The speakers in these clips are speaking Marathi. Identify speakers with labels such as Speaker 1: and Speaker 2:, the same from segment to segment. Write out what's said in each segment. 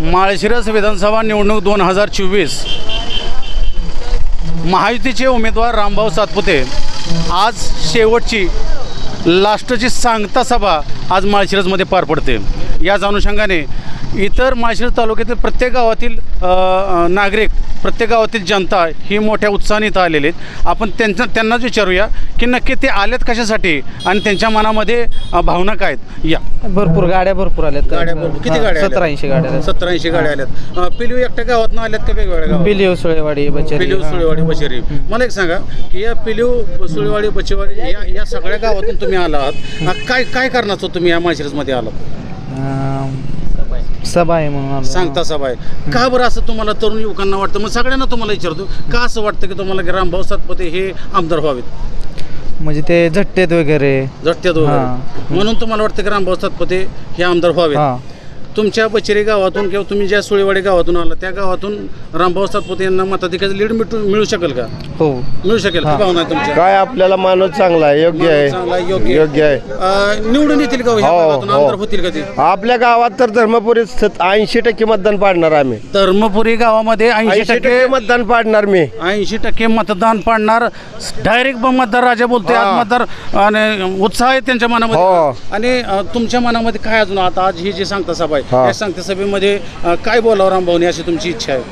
Speaker 1: माळशिरस विधानसभा निवडणूक दोन हजार चोवीस. महायुतीचे उमेदवार रामभाऊ सातपुते आज शेवटची लास्टची सांगता सभा आज माळशिरसमध्ये पार पडते. याच अनुषंगाने इतर माळशिरस तालुक्यातील प्रत्येक गावातील नागरिक प्रत्येक गावातील जनता ही मोठ्या उत्साहाने इथं आलेले आहेत. आपण त्यांच्या त्यांनाच विचारूया की नक्की ते आलेत कशासाठी आणि त्यांच्या मनामध्ये भावना काय आहेत? या.
Speaker 2: भरपूर गाड्या भरपूर आल्यात.
Speaker 1: गाड्या भरपूर. किती गाड्या?
Speaker 2: सतरा ऐंशी गाड्या.
Speaker 1: सत्तर ऐंशी गाड्या आल्यात. अ, पिलू एकट्या गावात आल्यात का वेगवेगळ्या
Speaker 2: पिलिओ सुळेवाडी बचेरी.
Speaker 1: पिलीव सुळेवाडी बचेरी. मला एक सांगा की या पिलीव सुळेवाडी बचेवाडी या या सगळ्या गावातून तुम्ही आला आहात काय काय कारणाचं तुम्ही या माशिरसमध्ये आलात?
Speaker 2: सभा आहे म्हणून आलो.
Speaker 1: सांगता सभा आहे. का बरं असं तुम्हाला तरुण युवकांना वाटतं? मग सगळ्यांना तुम्हाला विचारतो. का असं वाटतं की तुम्हाला की रामभाऊ सातपते हे आमदार व्हावेत?
Speaker 2: म्हणजे ते झट्टेत वगैरे.
Speaker 1: झटत्यात
Speaker 2: हां.
Speaker 1: वगैरे म्हणून तुम्हाला वाटतं की रामभाऊ सातपते हे आमदार व्हावेत?
Speaker 2: हा.
Speaker 1: तुमच्या बचेरी गावातून किंवा तुम्ही ज्या सुळेवाडी गावातून आला त्या गावातून रामभाऊ सातपते यांना मताधिकाचं लीड मिळू मिळू शकेल का?
Speaker 2: हो.
Speaker 1: मिळू शकेल
Speaker 2: हां.
Speaker 1: भावना आहे तुमच्या?
Speaker 3: काय आपल्याला माणूस चांगला आहे योग्य
Speaker 1: चांगला आहे, योग्य
Speaker 3: आहे.
Speaker 1: आहे.
Speaker 3: योग्य आहे.
Speaker 1: अ, निवडून येतील का हो ह्या
Speaker 3: हो,
Speaker 1: भागातून?
Speaker 3: हो.
Speaker 1: आमदार होतील का ते?
Speaker 3: आपल्या गावात तर धर्मपुरी ऐंशी टक्के मतदान पाडणार आम्ही.
Speaker 1: धर्मपुरी गावामध्ये ऐंशी
Speaker 3: ऐंशी
Speaker 1: टक्के
Speaker 3: टक्के मतदान पाडणार मी.
Speaker 1: ऐंशी टक्के मतदान पाडणार. डायरेक्ट मतदार राजा बोलतोय. आज. मतदार आणि उत्साह आहे त्यांच्या
Speaker 3: हो.
Speaker 1: मनामध्ये आणि अ, तुमच्या मनामध्ये काय अजून? आता आज ही जी सांगता सभा आहे. या सांगता सभेमध्ये अ, काय बोलावं रामभाऊनी अशी तुमची इच्छा आहे?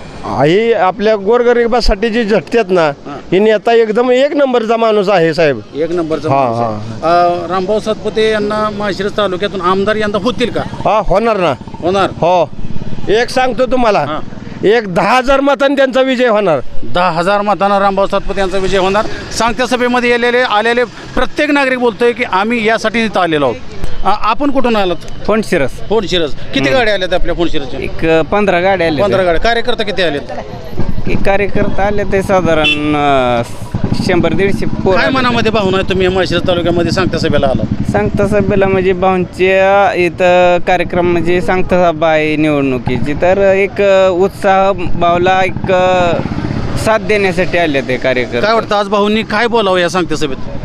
Speaker 3: ही आपल्या गोरगरिबासाठी जी झटतात ना
Speaker 1: हा.
Speaker 3: नेता एकदम एक नंबरचा माणूस आहे साहेब.
Speaker 1: एक नंबरचा माणूस आहे. अ, रामभाऊ सातपुते यांना माळशिरस तालुक्यातून आमदार यंदा होतील का?
Speaker 3: हा होणार ना.
Speaker 1: होणार?
Speaker 3: हो. एक सांगतो तुम्हाला.
Speaker 1: हा.
Speaker 3: एक दहा हजार मतांनी त्यांचा विजय होणार.
Speaker 1: दहा हजार मतांना रामभाऊ सातपुते यांचा विजय होणार. सांगत्या सभेमध्ये गेलेले आलेले प्रत्येक नागरिक बोलतोय की आम्ही यासाठी इथं आलेलो आहोत. आपण कुठून आलात?
Speaker 2: फोन शिरस.
Speaker 1: फोन किती गाड्या आल्यात आपल्या फोन
Speaker 2: एक पंधरा गाड्या आल्या
Speaker 1: पंधरा गाड्या. कार्यकर्ता किती आलेत?
Speaker 2: एक कार्यकर्ता आले ते साधारण अं, शंभर दीडशे पोरं
Speaker 1: काय
Speaker 2: आले.
Speaker 1: मनामध्ये भावना आहे तुम्ही माळशिरस तालुक्यामध्ये सांगता सभेला आला
Speaker 2: सांगता सभेला म्हणजे भाऊंच्या इथं कार्यक्रम म्हणजे सांगता सभा आहे निवडणुकीची. तर एक अं, उत्साह भावला एक अं, साथ देण्यासाठी आले ते कार्यकर्ते.
Speaker 1: काय वाटतं आज भाऊंनी काय बोलावं या सांगता सभेत?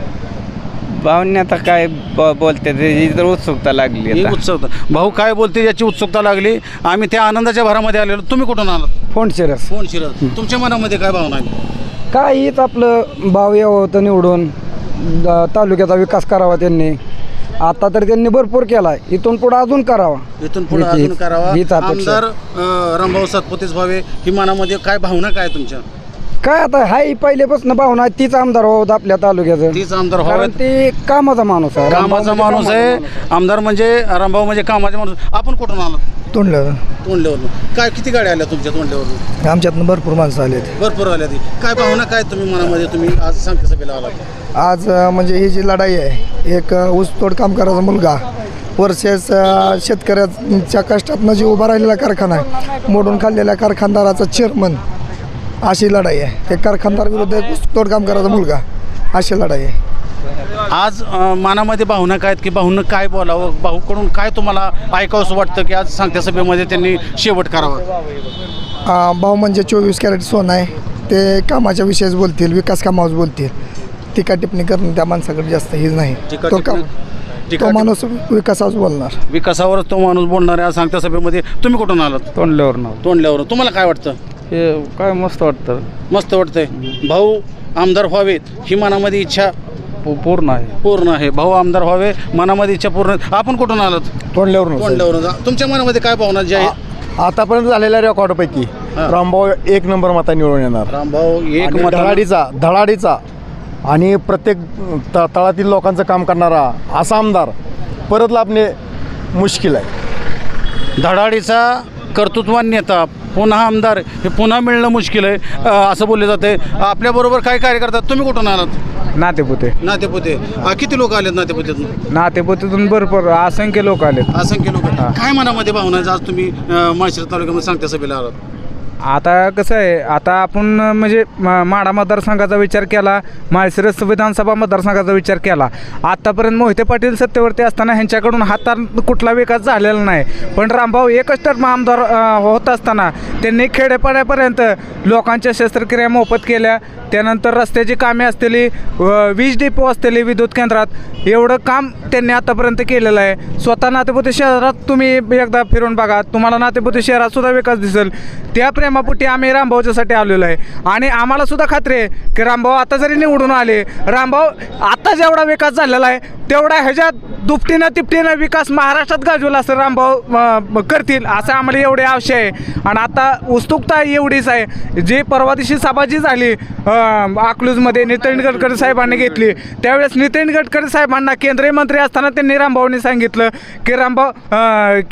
Speaker 2: भाऊंनी आता काय ब- बोलते त्याची तर उत्सुकता लागली आता.
Speaker 1: उत्सुकता. भाऊ काय बोलते याची उत्सुकता लागली. आम्ही त्या आनंदाच्या भरामध्ये आलेलो. तुम्ही कुठून आलात?
Speaker 4: फोन शिरस.
Speaker 1: फोन शिरस. तुमच्या मनामध्ये काय भावना आहे
Speaker 4: काय हीच आपलं भाव यावं होतं निवडून. द- तालुक्याचा विकास करावा त्यांनी. आता तर त्यांनी भरपूर केला इथून पुढे अजून करावा.
Speaker 1: इथून पुढे
Speaker 4: हीच-
Speaker 1: अजून करावा.
Speaker 4: हीच अपेक्षा.
Speaker 1: आमदार अं, रामभाऊ सातपुतेच व्हावे ही मनामध्ये काय भावना काय तुमच्या?
Speaker 4: काय आता हाय पहिल्यापासून भावना आहे, तीच आमदार व्हावं आपल्या तालुक्याचं.
Speaker 1: तीच आमदार
Speaker 4: कारण
Speaker 1: व्हावेत.
Speaker 4: ते कामाचा माणूस आहे
Speaker 1: कामाचा
Speaker 4: म्हणजे
Speaker 1: माणूस आहे. आमदार म्हणजे रामभाऊ म्हणजे कामाचा माणूस. आपण कुठून आलात
Speaker 4: तोंडलं
Speaker 1: तोंडल्यावरून. काय किती गाड्या आल्या तुमच्या तोंडल्यावरून?
Speaker 4: आमच्यातनं भरपूर माणसं आले
Speaker 1: भरपूर आल्या ती. काय भावना काय तुम्ही मनामध्ये? तुम्ही आज सांगता सभेला आलात.
Speaker 4: आज अं, म्हणजे ही जी लढाई आहे एक अं, ऊसतोड काम करायचा मुलगा वर्षेस अं, शेतकऱ्याच्या कष्टातनं जे उभा राहिलेला कारखाना आहे मोडून खाल्लेल्या कारखानदाराचा चेअरमन अशी लढाई आहे. एक कारखानदार विरुद्ध एक ऊसतोड काम करायचा मुलगा. अशी लढाई आहे.
Speaker 1: आज अं, मनामध्ये भावना काय आहेत की भाऊनं काय बोलावं? भाऊकडून काय तुम्हाला ऐकावंसं वाटतं की आज सांगत्या सभेमध्ये त्यांनी शेवट करावा?
Speaker 4: भाऊ म्हणजे चोवीस कॅरेट सोनं आहे. ते कामाच्या विषयीच बोलतील विकास कामावर बोलतील. टीका टिप्पणी करणं त्या माणसाकडे जास्त हेच नाही.
Speaker 1: टीका
Speaker 4: तो काम
Speaker 1: टिप्पणी- टीका
Speaker 4: तो माणूस विकासावर बोलणार.
Speaker 1: विकासावरच तो माणूस बोलणार आहे आज सांगत्या सभेमध्ये. तुम्ही कुठून आलात?
Speaker 2: तोंडल्यावर
Speaker 1: तोंडल्यावर तुम्हाला काय वाटतं?
Speaker 2: हे काय मस्त वाटतं.
Speaker 1: मस्त वाटतंय. भाऊ आमदार व्हावेत ही मनामध्ये इच्छा
Speaker 2: पूर्ण आहे.
Speaker 1: पूर्ण आहे. भाऊ आमदार व्हावे मनामध्ये इच्छा पूर्ण. आपण कुठून आलात?
Speaker 4: तोंडल्यावर
Speaker 1: तोंडल्यावरून तुमच्या मनामध्ये काय भावना जी आहे
Speaker 5: आतापर्यंत झालेल्या रेकॉर्डपैकी
Speaker 1: हा.
Speaker 5: रामभाऊ एक नंबर मता निवडून येणार.
Speaker 1: रामभाऊ एक
Speaker 5: आणि धडाडीचा धडाडीचा. आणि प्रत्येक त तळातील लोकांचं काम करणारा असा आमदार परत लाभणे मुश्किल आहे.
Speaker 1: धडाडीचा कर्तृत्वान नेता पुन्हा आमदार हे पुन्हा मिळणं मुश्किल आहे असं बोलले जाते. आपल्याबरोबर काय कार्य करतात तुम्ही कुठून आलात?
Speaker 2: नातेपुते.
Speaker 1: नातेपुते. अं, किती लोक आलेत नातेपुतेतून?
Speaker 2: नातेपुतेतून भरपूर असंख्य लोक आलेत.
Speaker 1: असंख्य लोक. काय मनामध्ये भावना आहे आज तुम्ही अं, माळशिरस तालुक्यामध्ये सांगता सभेला आलात.
Speaker 6: आता कसं आहे आता आपण म्हणजे म- माढा मतदारसंघाचा विचार केला माळशिरस विधानसभा मतदारसंघाचा विचार केला. आत्तापर्यंत मोहिते पाटील सत्तेवरती असताना ह्यांच्याकडून हातात कुठला विकास झालेला नाही. पण रामभाऊ एकच टर्म आमदार अ, होत असताना त्यांनी खेडेपाड्यापर्यंत लोकांच्या शस्त्रक्रिया मोफत केल्या. त्यानंतर रस्त्याची कामे असलेली वीज डिपो असलेली विद्युत केंद्रात एवढं काम त्यांनी आतापर्यंत केलेलं आहे. स्वतः नातेपुते शहरात तुम्ही एकदा फिरून बघा. तुम्हाला नातेपुते शहरात सुद्धा विकास दिसेल. त्या प्रेमापुटी आम्ही रामभाऊच्यासाठी आलेलो आहे. आणि आम्हाला सुद्धा खात्री आहे की रामभाऊ आता जरी निवडून आले रामभाऊ आता जेवढा विकास झालेला आहे तेवढा ह्याच्यात दुपटीनं तिपटीनं विकास महाराष्ट्रात गाजवला असं रामभाऊ करतील असं आम्हाला एवढे आवश्यक आहे. आणि आता उत्सुकता एवढीच आहे. जी परवा दिवशी सभा जी झाली अकलूजमध्ये नितीन गडकरी साहेबांनी घेतली त्यावेळेस नितीन गडकरी साहेबांना केंद्रीय मंत्री असताना त्यांनी रामभाऊंनी सांगितलं की रामभाऊ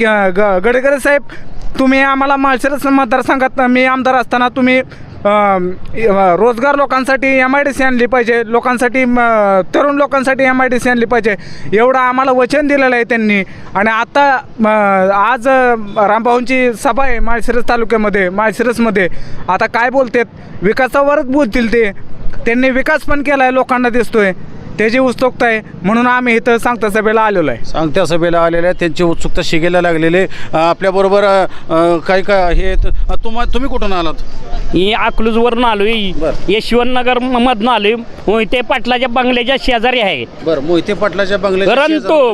Speaker 6: ग- गडकरी साहेब तुम्ही आम्हाला माळशिरस मतदारसंघात मी आमदार असताना तुम्ही रोजगार लोकांसाठी एम आय डी सी आणली पाहिजे लोकांसाठी तरुण लोकांसाठी एम आय डी सी आणली पाहिजे एवढं आम्हाला वचन दिलेलं आहे त्यांनी. आणि आता आज रामभाऊंची सभा आहे माळशिरस तालुक्यामध्ये माळशिरसमध्ये. आता काय बोलतात? विकासावरच बोलतील ते. त्यांनी विकास पण केला आहे लोकांना दिसतोय. त्याची उत्सुकता आहे म्हणून आम्ही इथं सांगता सभेला आलेलो आहे.
Speaker 1: सांगत्या सभेला आलेले आहेत त्यांची उत्सुकता शिगेला लागलेले आपल्याबरोबर अ, अ, काही का हे तुम्हा तुम्ही कुठून आलात?
Speaker 7: ही अकलूजवरून आलोय.
Speaker 1: बरं.
Speaker 7: यशवंतनगर मधनं आलोय. मोहिते पाटलाच्या बंगल्याच्या शेजारी आहे.
Speaker 1: बरं मोहिते पाटलाच्या बंगल्याच्या
Speaker 7: परंतु.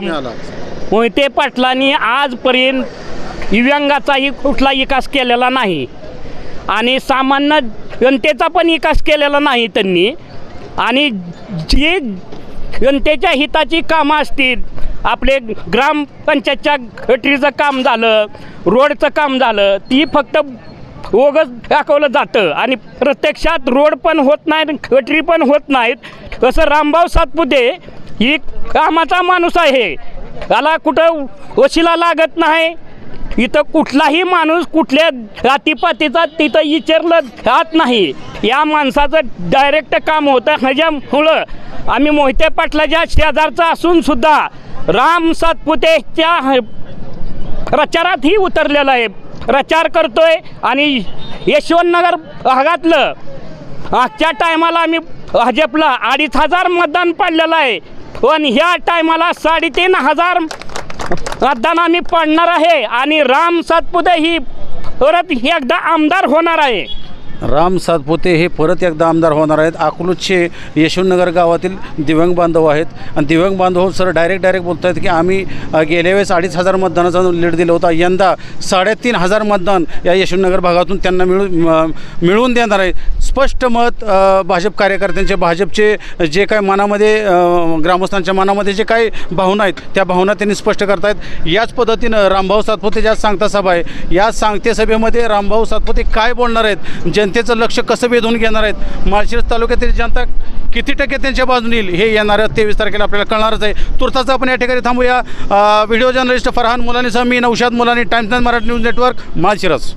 Speaker 7: मोहिते पाटलांनी आजपर्यंत दिव्यांगाचाही कुठला विकास केलेला नाही. आणि सामान्य जनतेचा पण विकास केलेला नाही त्यांनी. आणि जी जनतेच्या हिताची कामं असतील. आपले ग्रामपंचायतच्या गटरीचं काम झालं रोडचं काम झालं ती फक्त ओगच दाखवलं जातं. आणि प्रत्यक्षात रोड पण होत नाही गटरी पण होत नाहीत. तसं रामभाऊ सातपुते ही कामाचा माणूस आहे. त्याला कुठं वशिला लागत नाही. इथं कुठलाही माणूस कुठल्या जातीपातीचा तिथं विचारलं जात नाही. या माणसाचं डायरेक्ट काम होतं. ह्याच्यामुळं आम्ही मोहिते पाटलाच्या शेजारचा असून सुद्धा राम सातपुतेच्या प्रचारातही उतरलेला आहे. प्रचार करतोय आणि यशवंतनगर भागातलं आजच्या टायमाला आम्ही भाजपला अडीच हजार मतदान पडलेलं आहे. पण ह्या टायमाला साडेतीन हजार मतदान आम्ही पाडणार आहे आणि राम सातपुते ही परत एकदा आमदार होणार आहे.
Speaker 1: राम सातपुते हे परत एकदा आमदार होणार आहेत. अकलूजचे यशवंतनगर गावातील दिव्यांग बांधव आहेत. आणि दिव्यांग बांधव सर डायरेक्ट डायरेक्ट बोलत आहेत की आम्ही गेल्या वेळेस अडीच हजार मतदानाचा लीड दिला होता. यंदा साडेतीन हजार मतदान या यशवंतनगर भागातून त्यांना मिळू म- मिळवून देणार आहे. स्पष्ट मत भाजप कार्यकर्त्यांचे भाजपचे जे काय मनामध्ये ग्रामस्थांच्या मनामध्ये जे काही भावना आहेत त्या भावना त्यांनी स्पष्ट करतायत. याच पद्धतीनं रामभाऊ सातपुते ज्या सांगता सभा आहे या सांगते सभेमध्ये रामभाऊ सातपुते काय बोलणार आहेत? जनतेचं लक्ष कसं वेधून घेणार आहेत? माळशिरस तालुक्यातील जनता किती टक्के त्यांच्या बाजून येईल? हे येणाऱ्या तेवीस तारखेला आपल्याला कळणारच आहे. तुर्ताचं आपण या ठिकाणी थांबूया. व्हिडिओ जर्नलिस्ट फरहान मुलानीसह मी Naushad Mulani Times Nine Marathi news network Malshiras.